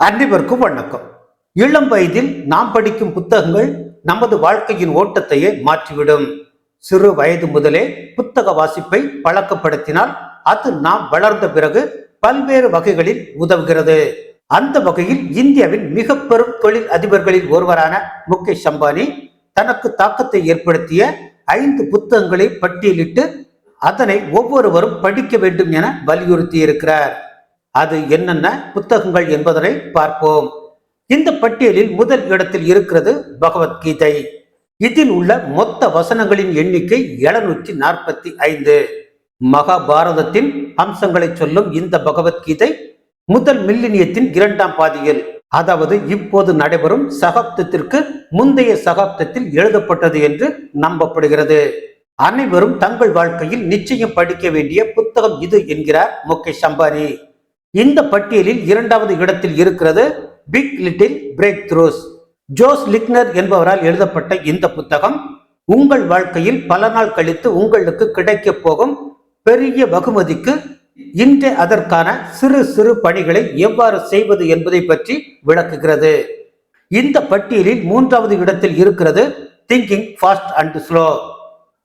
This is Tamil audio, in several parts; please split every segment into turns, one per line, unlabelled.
அனைவருக்கும் வணக்கம். இளம் வயதில் நாம் படிக்கும் புத்தகங்கள் நமது வாழ்க்கையின் ஓட்டத்தையே மாற்றிவிடும். சிறு வயது முதலே புத்தக வாசிப்பை பழக்கப்படுத்தினால் அது நாம் வளர்ந்த பிறகு பல்வேறு வகைகளில் உதவுகிறது. அந்த வகையில் இந்தியாவின் மிக பெரும் தொழில் அதிபர்களில் ஒருவரான முகேஷ் அம்பானி தனக்கு தாக்கத்தை ஏற்படுத்திய ஐந்து புத்தகங்களை பட்டியலிட்டு அதனை ஒவ்வொருவரும் படிக்க வேண்டும் என வலியுறுத்தி இருக்கிறார் அது என்னென்ன புத்தகங்கள் என்பதனை பார்ப்போம். இந்த பட்டியலில் முதல் இடத்தில் இருக்கிறது பகவத்கீதை. இதில் உள்ள மொத்த வசனங்களின் எண்ணிக்கை எழுநூற்றி நாற்பத்தி ஐந்து மகாபாரதத்தின் அம்சங்களை சொல்லும் இந்த பகவத்கீதை முதல் மில்லினியத்தின் இரண்டாம் பாதியில். அதாவது இப்போது நடைபெறும் சகாப்தத்திற்கு முந்தைய சகாப்தத்தில் எழுதப்பட்டது என்று நம்பப்படுகிறது. அனைவரும் தங்கள் வாழ்க்கையில் நிச்சயம் படிக்க வேண்டிய புத்தகம் இது என்கிறார் முகேஷ் அம்பானி. இந்த பட்டியலில் இரண்டாவது இடத்தில் இருக்கிறது big little breakthroughs Josh Linkner என்பவரால் எழுதப்பட்ட இந்த புத்தகம் உங்கள் வாழ்க்கையில் பல நாள் கழித்து உங்களுக்கு கிடைக்கப் போகும் பெரிய பகுமதிக்கு இன்றே அதற்கான சிறு சிறு பணிகளை எவ்வாறு செய்வது என்பதை பற்றி விளக்குகிறது. இந்த பட்டியலில் மூன்றாவது இடத்தில் இருக்கிறது thinking fast and slow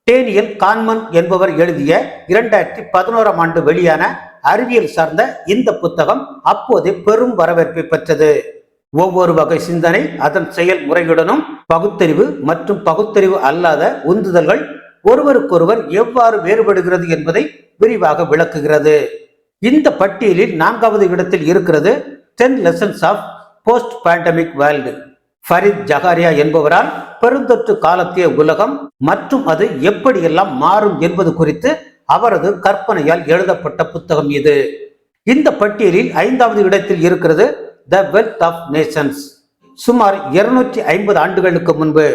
Daniel Kahneman என்பவர் எழுதிய இரண்டாயிரத்தி பதினோராம் ஆண்டு வெளியான அறிவியல் சார்ந்த இந்த புத்தகம் அப்போதே பெரும் வரவேற்பை பெற்றது. ஒவ்வொரு வகை சிந்தனை அதன் செயல்முறையுடனும் பகுத்தறிவு மற்றும் பகுத்தறிவு அல்லாத உந்துதல்கள் ஒருவருக்கொருவர் எவ்வாறு வேறுபடுகிறது என்பதை விரிவாக விளக்குகிறது. இந்த பட்டியலில் நான்காவது இடத்தில் இருக்கிறது ten lessons of post pandemic world Fareed Zakaria என்பவரால் பெருந்தொற்று காலத்திய உலகம் மற்றும் அது எப்படியெல்லாம் மாறும் என்பது குறித்து அவரது கற்பனையால் எழுதப்பட்ட புத்தகம் இது. இந்த பட்டியலில் ஐந்தாவது இடத்தில் இருக்கிறது த வெல்த் ஆஃப் நேஷன்ஸ் சுமார் இருநூற்றி ஐம்பது ஆண்டுகளுக்கு முன்பு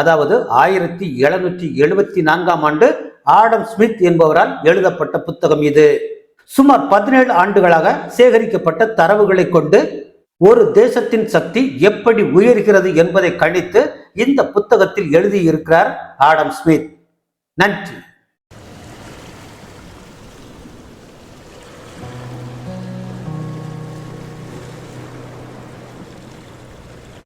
அதாவது ஆயிரத்தி எழுநூற்றி எழுபத்தி நான்காம் ஆண்டு ஆடம் ஸ்மித் என்பவரால் எழுதப்பட்ட புத்தகம் இது. சுமார் பதினேழு ஆண்டுகளாக சேகரிக்கப்பட்ட தரவுகளை கொண்டு ஒரு தேசத்தின் சக்தி எப்படி உயர்கிறது என்பதை கணித்து இந்த புத்தகத்தில் எழுதியிருக்கிறார் ஆடம் ஸ்மித். நன்றி.